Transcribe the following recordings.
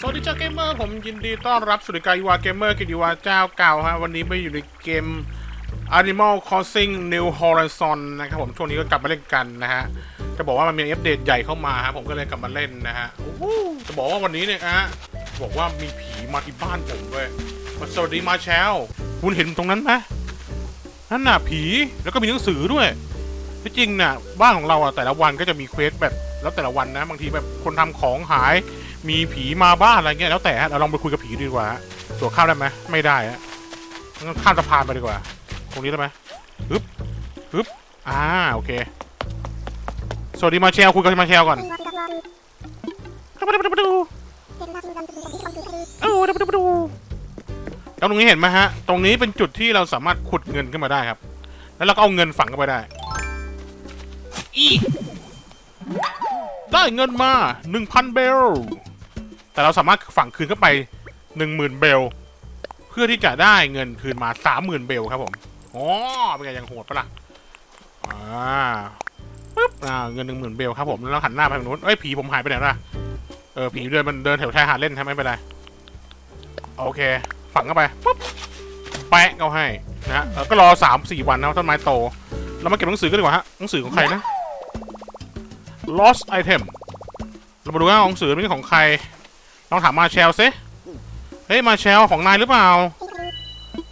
สวัสดีเจ้าเกมเมอร์ผมยินดีต้อนรับสู่รายการวาเกมเมอร์กิติวาเจ้าเก่าฮะวันนี้ไม่อยู่ในเกม Animal Crossing New Horizon นะครับผมช่วงนี้ก็กลับมาเล่นกันนะฮะ จะบอกว่ามันมีอัปเดตใหญ่เข้ามาฮะผมก็เลยกลับมาเล่นนะฮะโอ้โหจะบอกว่าวันนี้เนี่ยฮะบอกว่ามีผีมาที่บ้านผมด้วยมาสวัสดีมาแชลคุณเห็นตรงนั้นไหมนั่นน่ะผีแล้วก็มีหนังสือด้วย ที่จริงน่ะบ้านของเราอะแต่ละวันก็จะมีเควสแบบแล้วแต่ละวันนะ บางทีแบบคนทำของหายมีผีมาบ้านอะไรเงี้ยแล้วแต่ฮะเราลองไปคุยกับผีดีกว่าตัวข้ามได้ไหมไม่ได้ฮะงั้นข้ามสะพานไปดีกว่า ตรงนี้ได้ไหมฮึบฮึบอ่าโอเคสวัสดีมาเชลคุยกับมาเชลก่อนเข้ามาดูดูเอ้าดูมาดูแล้วตรงนี้เห็นไหมฮะ ตรงนี้เป็นจุดที่เราสามารถขุดเงินขึ้นมาได้ครับ แล้วเราก็เอาเงินฝังเข้าไปได้ อีได้เงินมา 1,000 เบล แต่เราสามารถฝังคืนเข้าไปหนึ่งหมื่นเบล เพื่อที่จะได้เงินคืนมาสามหมื่นเบลครับผมอ๋อเป็นไงยังโหดปะล่ะอ่าปึ๊บอ่าเงินหนึ่งหมื่นเบลครับผมแล้วหันหน้าไปทางนู้นเอ้ยผีผมหายไปไหนล่ะเออผีเดินมันเดินแถวชายหาดเล่นใช่ไหมไม่เป็นไรโอเค ฝังเข้าไปปุ๊บแปะเขาให้นะก็รอสามสี่วันนะต้นไม้โตเรามาเก็บหนังสือกันดีกว่าฮะหนังสือของใครนะ lost item เรามาดูว่าหนังสือนี้ของใครลองถามมาเชลซิเฮ้ยมาเชลของนายหรือเปล่า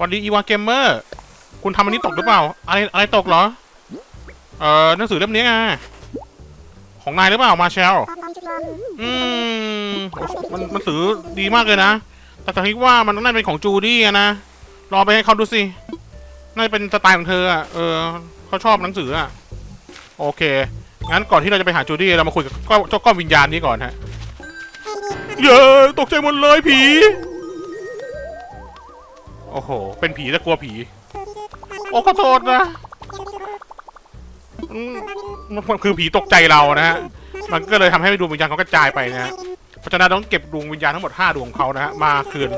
วัสดีอีวาเกมเมอร์คุณทำอันนี้ตกหรือเปล่า อะไรอะไรตกเหรอ เอ่อหนังสือเล่มนี้ไงของนายหรือเปล่ามาเชลอืมมันมันสือดีมากเลยนะ แต่แต่คิดว่ามันต้องน่าเป็นของจูดี้นะรอไปให้เขาดูสิน่าจะเป็นสไตล์ของเธออะเออเขาชอบหนังสืออะโอเค งั้นก่อนที่เราจะไปหาจูดี้เรามาคุยกับก้อนเจ้าก้อนวิญญาณนี้ก่อนฮะเย้ตกใจหมดเลยผี โอ้โห เป็นผีแต่กลัวผี โอ้ขอโทษนะอืมมันคือผีตกใจเรานะฮะ มันก็เลยทำให้ดวงวิญญาณเขากระจายไปนะฮะเพราะฉะนั้นต้องเก็บดวงวิญญาณทั้งหมด5ดวงของเขานะฮะมาคืน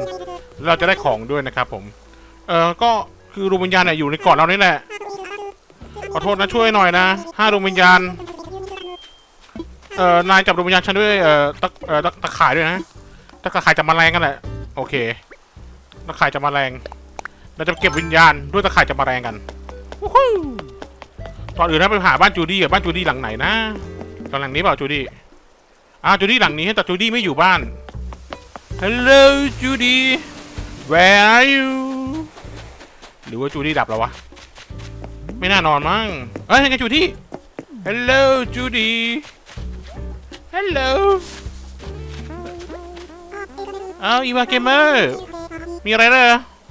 เราจะได้ของด้วยนะครับผม เออก็คือดวงวิญญาณเนี่ยอยู่ในเกาะเรานี่แหละ ขอโทษนะช่วยหน่อยนะห้าดวงวิญญาณ เอ่อนายจับดวงวิญญาณฉันด้วยเอ่อตะเอ่อตะตะข่ายด้วยนะตะข่ายจับแมลงกันแหละโอเคตะข่ายจับแมลงเราจะเก็บวิญญาณด้วยตะข่ายจับแมลงกันวู้ฮู้ตอนอื่นถ้าไปหาบ้านจูดี้อะบ้านจูดี้หลังไหนนะหลังนี้เปล่าจูดี้อ่าจูดี้หลังนี้แต่จูดี้ไม่อยู่บ้าน Hello จูดี้ Where are you หรือว่าจูดี้ดับแล้ววะไม่น่านอนมั้งเอ้ยยังไงจูดี้ Hello จูดี้ Hello เอาอีวาเกมเมอร์มีอะไรเลย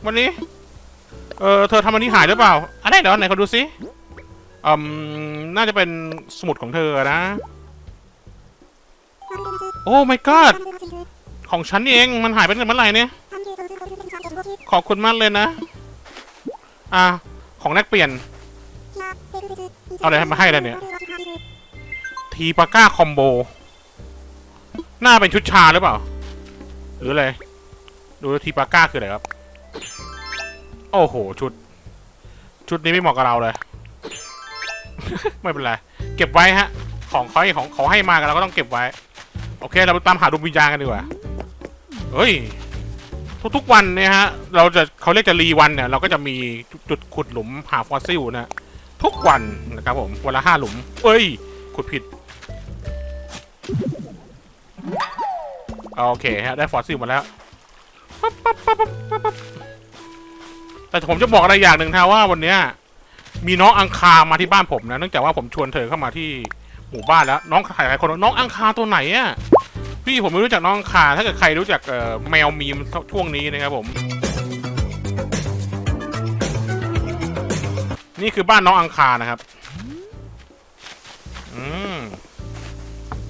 วันนี้ เออเธอทำอันนี้หายหรือเปล่าอะไรเดี๋ยวไหนเขาดูสิอืมน่าจะเป็นสมุดของเธอนะ โอ้ my god ของฉันนี่เองมันหายไปตั้งแต่เมื่อไหร่เนี่ยขอบคุณมากเลยนะ อ่า ของแลกเปลี่ยน เอาอะไรมาให้แล้วเนี่ย ทีปาก้าคอมโบ น่าเป็นชุดชาหรือเปล่า หรืออะไร ดูทีปาก้าคืออะไรครับ โอ้โห ชุด ชุดนี้ไม่เหมาะกับเราเลย ไม่เป็นไร เก็บไว้ฮะ ของเขาให้ของเขาให้มากันเราก็ต้องเก็บไว้ โอเค เราไปตามหาดวงวิญญาณกันดีกว่า เฮ้ย ทุกๆวันเนี่ยฮะ เราจะเขาเรียกจะรีวันเนี่ย เราก็จะมีจุดขุดหลุมหาฟอสซิลนะทุกวันนะครับผม วันละห้าหลุม เอ้ย ขุดผิด โอเคฮะ ได้ฟอสซิลมาแล้วแต่ผมจะบอกอะไรอย่างหนึ่งนะว่าวันเนี้ยมีน้องอังคามาที่บ้านผมนะเนื่องจากว่าผมชวนเธอเข้ามาที่หมู่บ้านแล้ว น้องหลายคนน้องอังคาตัวไหนอะพี่ผมไม่รู้จักน้องอังคาถ้าเกิดใครรู้จักเอ่อแมวมีมช่วงนี้นะครับผม นี่คือบ้านน้องอังคานะครับ อืม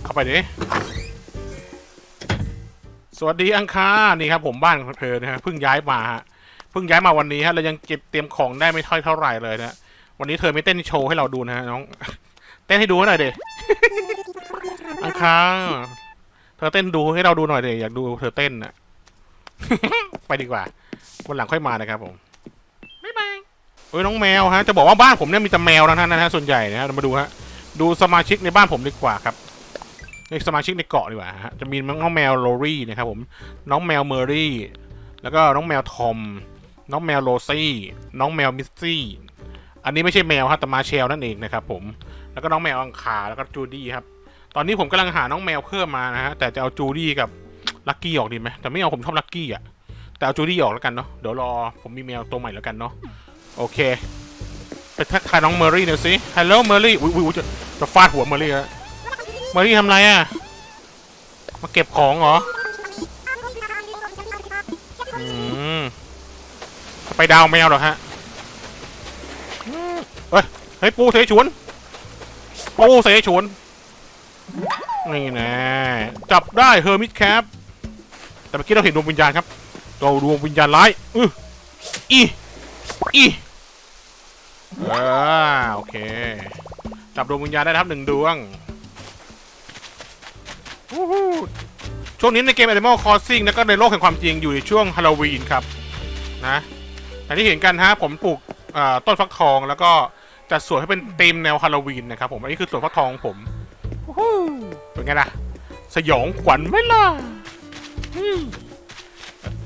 เข้าไปดิ สวัสดีอังคานี่ครับผมบ้านของเธอนะฮะเพิ่งย้ายมาฮะเพิ่งย้ายมาวันนี้ฮะเรายังเก็บเตรียมของได้ไม่ค่อยเท่าไหร่เลยนะวันนี้เธอไม่เต้นโชว์ให้เราดูนะฮะน้อง เต้นให้ดูหน่อยเดอังคาเธอเต้นดูให้เราดูหน่อยเดอยากดูเธอเต้นนะไปดีกว่าวันหลังค่อยมานะครับผมบ๊ายบายเอ้ยน้องแมวฮะจะบอกว่าบ้านผมเนี่ยมีแต่แมวนะท่านนะฮะส่วนใหญ่นะฮะเรามาดูฮะดูสมาชิกในบ้านผมดีกว่าครับ นี่สมาชิกในเกาะดีกว่าฮะจะมีน้องแมวโรรี่นะครับผมน้องแมวเมอรี่ แล้วก็น้องแมวทอม น้องแมวโรซี่ น้องแมวมิสซี่ อันนี้ไม่ใช่แมวครับแต่มาเชลนั่นเองนะครับผมแล้วก็น้องแมวอังคาแล้วก็จูดี้ครับตอนนี้ผมกำลังหาน้องแมวเพิ่มมานะฮะแต่จะเอาจูดี้กับลักกี้ออกดีไหมแต่ไม่เอาผมชอบลักกี้อะแต่เอาจูดี้ออกแล้วกันเนาะเดี๋ยวรอผมมีแมวตัวใหม่แล้วกันเนาะโอเคไปทักทายน้องเมอรี่หน่อยสิฮัลโหลเมอรี่อุ้ยอุ้ยจะจะฟาดหัวเมอรี่แล้ว มอรี่ทำไรอะ มาเก็บของเหรอ อืมไปดาวแมวเหรอฮะ เฮ้ย เฮ้ย ปูเสฉวน ปูเสฉวน นี่แน่จับได้เฮอร์มิทแคป แต่เมื่อกี้เราเห็นดวงวิญญาณครับเราดวงวิญญาณร้ายอืออีอีอ่าโอเค จับดวงวิญญาณได้ครับหนึ่งดวง ช่วงนี้ในเกม Animal Crossing แล้วก็ในโลกแห่งความจริงอยู่ในช่วงฮาโลวีนครับนะอย่างที่เห็นกันฮะผมปลูกต้นฟักทองแล้วก็จัดสวนให้เป็นธีมแนวฮาโลวีนนะครับผมอันนี้คือสวนฟักทองของผมวู้ฮู้เป็นไงล่ะ สยองขวัญไหมล่ะ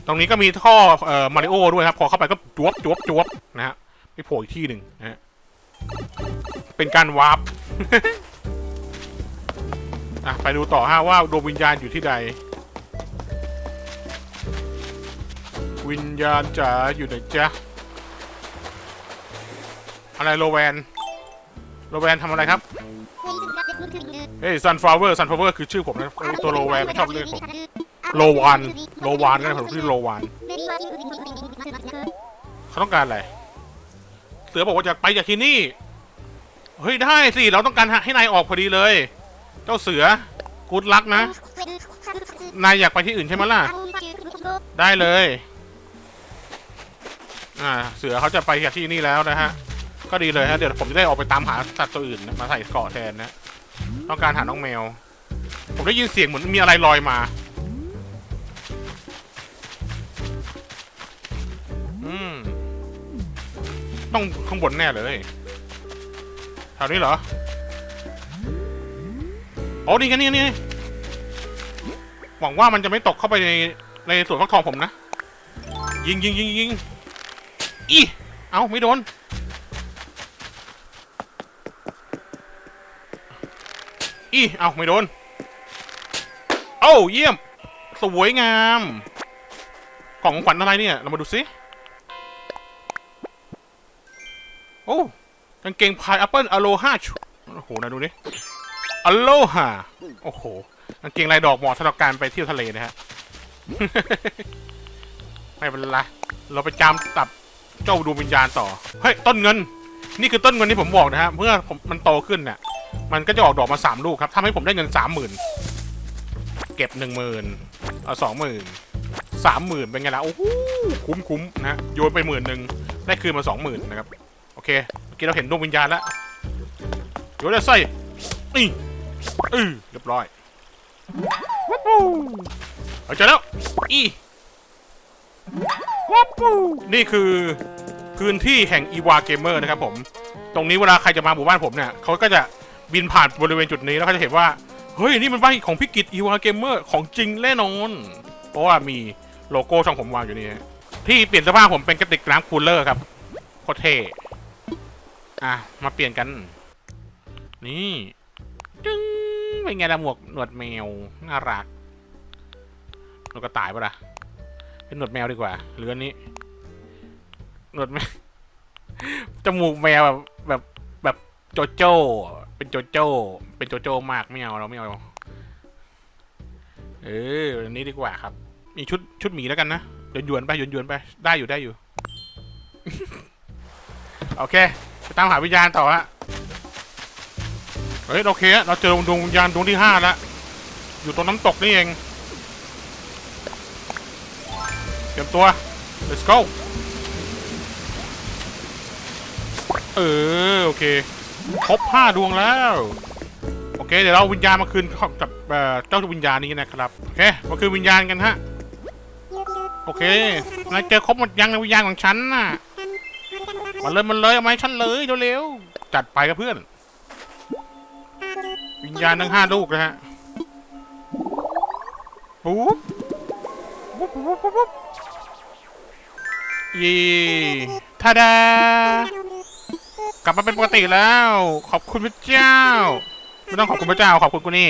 ตรงนี้ก็มีท่อเอ่อมาริโอด้วยครับ พอเข้าไปก็จวบจวบจวบนะฮะไม่โผล่อีกที่หนึ่งนะฮะเป็นการวาร์ป อะไปดูต่อฮะว่าดวงวิญญาณอยู่ที่ใด วิญญาณจ๋าอยู่ไหนจ๊ะอะไรโลแวนโลแวนทำอะไรครับเฮ้ยซันฟลาวเวอร์ซันฟลาวเวอร์คือชื่อผมนะตัวโลแวนไม่ชอบเรียกผมโลวานโลวานก็ได้ผมชื่อโลวานเขาต้องการอะไรเสือบอกว่าจะไปจากที่นี่เฮ้ยได้สิเราต้องการให้นายออกพอดีเลย เจ้าเสือกูดลักนะ นายอยากไปที่อื่นใช่ไหมล่ะ ได้เลย อ่า เสือเขาจะไปจากที่นี่แล้วนะฮะ ก็ดีเลยฮะ เดี๋ยวผมจะได้ออกไปตามหาสัตว์ตัวอื่นมาใส่เกาะแทนนะ ต้องการหาน้องแมว ผมได้ยินเสียงเหมือนมีอะไรลอยมา อืม ต้องข้างบนแน่เลยแถวนี้เหรอ อ้นี่กันนี่นี่หวังว่ามันจะไม่ตกเข้าไปในในส่วนฟักทองผมนะ ยิงยิงยิงยิงอีเอ้าไม่โดน อีเอ้าไม่โดน โอ้เยี่ยม สวยงาม ของขวัญอะไรเนี่ย เรามาดูซิโอ้กางเกงพายแอปเปิลอโลฮาโอ้โหนะดูนี่ อโลฮาโอ้โหกางเกงลายดอกเหมาะสำหรับการไปเที่ยวทะเลนะฮะ ไม่เป็นไร เราไปจามตับเจ้าดวงวิญญาณต่อ เฮ้ย ต้นเงิน นี่คือต้นเงินที่ผมบอกนะฮะ เมื่อผมมันโตขึ้นเนี่ย มันก็จะออกดอกมาสามลูกครับทำให้ผมได้เงินสามหมื่น เก็บหนึ่งหมื่นเอาสองหมื่นสามหมื่นเป็นไงล่ะ โอ้โห คุ้มคุ้มนะ โยนไปหมื่นหนึ่งได้คืนมาสองหมื่นนะครับ โอเค เมื่อกี้เราเห็นดวงวิญญาณแล้วโยนเลยใส่นี่ อือเรียบร้อยวับปูเอาเจอแล้วอีวับปูนี่คือพื้นที่แห่งอีวาเกมเมอร์นะครับผม ตรงนี้เวลาใครจะมาหมู่บ้านผมเนี่ยเขาก็จะบินผ่านบริเวณจุดนี้แล้วก็จะเห็นว่า เฮ้ย นี่มันบ้านของพี่กิตอีวาเกมเมอร์ของจริงแน่นอน เพราะว่ามีโลโก้ช่องผมวางอยู่นี่ฮะที่เปลี่ยนเสื้อผ้าผมเป็นกระติกน้ำคูลเลอร์ครับโคตรเท่อะ มาเปลี่ยนกัน นี่ จึ้งเป็นไงล่ะหมวกหนวดแมวน่ารักหนวดกระต่ายปะล่ะเป็นหนวดแมวดีกว่าหรืออันนี้หนวดแมวจมูกแมวแบบแบบแบบโจโจ้เป็นโจโจ้เป็นโจโจ้มากไม่เอาเราไม่เอาเอออันนี้ดีกว่าครับ มีชุดชุดหมีแล้วกันนะยวนยวนไปยวนยวนไปได้อยู่ได้อยู่ โอเค ไปตามหาวิญญาณต่อฮะ เฮ้ยโอเคเราเจอดวงวิญญาณดวงที่ห้าแล้วอยู่ตรงน้ำตกนี่เองเตรียมตัว let's go เออโอเคครบห้าดวงแล้ว โอเค เดี๋ยวเราวิญญาณมาคืนกับเจ้าวิญญาณนี้นะครับโอเคมาคืนวิญญาณกันฮะโอเคนายเจอครบหมดยังในวิญญาณของฉันน่ะมาเลยมันเลยเอาไหมาให้ฉันเลยเร็วๆจัดไปกับเพื่อน วิญญาณทั้งห้าลูกนะฮะปุ๊บปุ๊บปุ๊บปุ๊บปุ๊บยีทาดา กลับมาเป็นปกติแล้ว ขอบคุณพระเจ้า ไม่ต้องขอบคุณพระเจ้า ขอบคุณกูนี่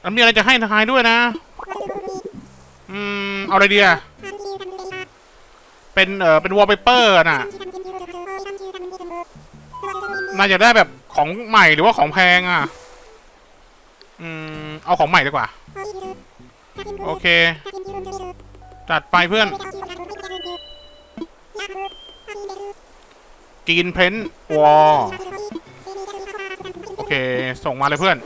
แล้วมีอะไรจะให้ทายด้วยนะ อืม เอาอะไรดีอะเป็น เออเป็นวอลเปเปอร์น่ะ น่าจะได้แบบ ของใหม่หรือว่าของแพงอะ อืม เอาของใหม่ดีกว่า โอเค จัดไปเพื่อนกินเพนวอโอเค ส่งมาเลยเพื่อน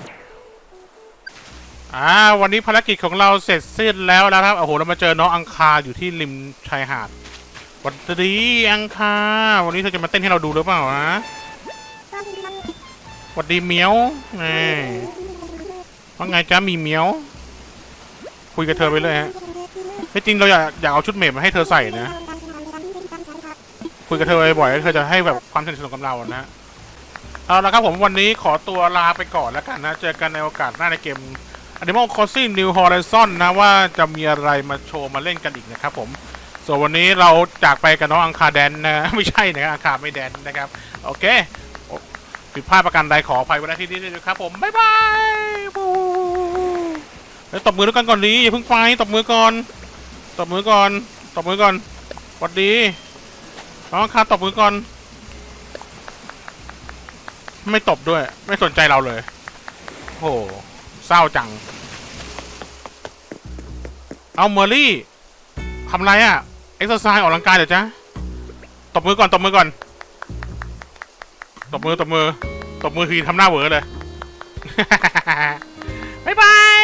อ่า วันนี้ภารกิจของเราเสร็จสิ้นแล้วนะครับ โอ้โห เรามาเจอน้องอังคารอยู่ที่ริมชายหาดสวัสดีอังคารวันนี้เธอจะมาเต้นให้เราดูหรือเปล่านะ วัสดีเหมียวนี่ว่าไงจ้ามีเหมียว คุยกับเธอไปเลยฮะที่จริงเราอยากอยากเอาชุดเมดมาให้เธอใส่นะ คุยกับเธอบ่อยๆเธอจะให้แบบความสนิทสนมกับเรานะเอาละครับผมวันนี้ขอตัวลาไปก่อนแล้วกันนะ เจอกันในโอกาสหน้าในเกม Animal Crossing New Horizon นะว่าจะมีอะไรมาโชว์มาเล่นกันอีกนะครับผมส่วนวันนี้เราจากไปกับน้องอังคาแดนนะ ไม่ใช่นะอังคาไม่แดนนะครับ โอเค ผิดพลาดประการใดขออภัยไว้ณที่นี้ด้วยนะครับผมบ๊ายบายบู๊เฮ้ยตบมือด้วยกันก่อนดีอย่าเพิ่งไปตบมือก่อนตบมือก่อนตบมือก่อนสวัสดีน้องอังคาตบมือก่อน ไม่ตบด้วย ไม่สนใจเราเลยโอ้โหเศร้าจัง เอาเมอร์รี่ทำไรอะ่ะเอ็กซ์ไซส์ออกกำลังกายเดี๋ยวจ้ะตบมือก่อนตบมือก่อน ตบมือตบมือตบมือคือทำหน้าเหวอเลย บ๊ายบาย